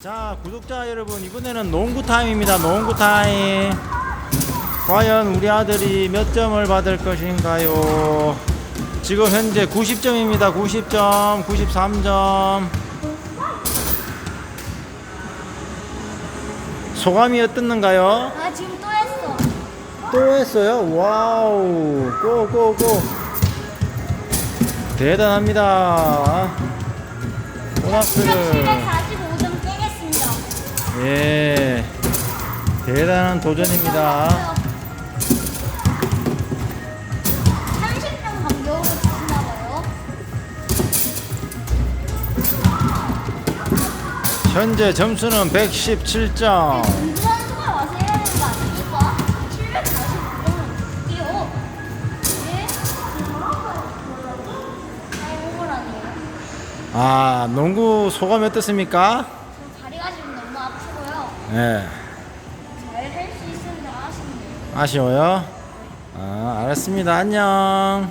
자 구독자 여러분 이번에는 농구 타임입니다. 농구 타임. 과연 우리 아들이 몇 점을 받을 것인가요? 지금 현재 90점입니다. 90점 93점. 소감이 어떻는가요? 아 지금 또 했어. 또 했어요? 와우. 고고고. 대단합니다. 고맙습니다 예, 대단한 도전입니다. 30점 간격으로 치시나봐요. 현재 점수는 117점. 공부 선수가 와서 해야 되는 거 아닙니까? 745점은 뛰어. 예? 잘 오버라네요. 아, 농구 소감이 어떻습니까? 저 다리가 지금 너무 아프고요. 예, 잘 할 수 있는데 아쉽네요. 아쉬워요? 아, 알았습니다. 안녕.